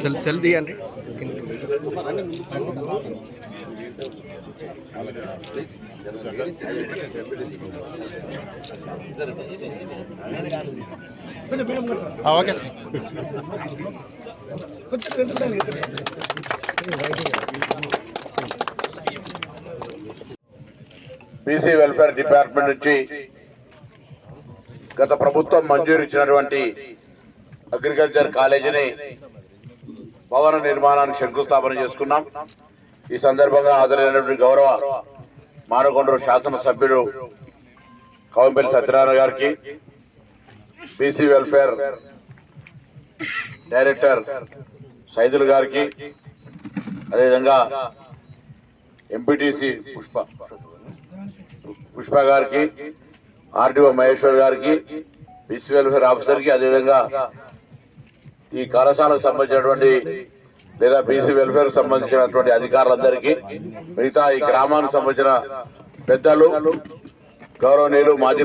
Cell cell తీయండి. Okay sir. BC welfare department నుంచి గత ప్రభుత్వం మంజూరు ఇచ్చినటువంటి అగ్రికల్చర్ కాలేజీని భవన నిర్మాణానికి శంకుస్థాపన చేసుకున్నాం. ఈ సందర్భంగా హాజరైనటువంటి గౌరవ మానకొండూరు శాసనసభ్యుడు కవంపల్లి సత్యనారాయణ గారికి బీసీ వెల్ఫేర్ డైరెక్టర్ సైదుల్ గారికి అదేవిధంగా ఎంపీటీసీ పుష్ప పుష్ప గారికి ఆర్డీఓ మహేశ్వర్ గారికి ఫిష్ వెల్ఫేర్ ఆఫీసర్కి అదేవిధంగా ఈ కళాశాలకు సంబంధించినటువంటి లేదా బీసీ వెల్ఫేర్ సంబంధించినటువంటి అధికారులందరికీ మిగతా ఈ గ్రామానికి సంబంధించిన పెద్దలు గౌరవనీయులు మాజీ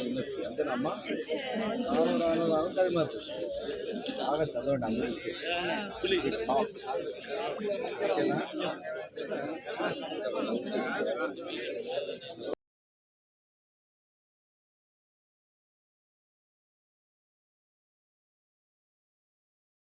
యూనివర్సిటీ. అంతేనమ్మా? రాను రాను రాను టైం బాగా చదవండి అందరించి ఓకేనా?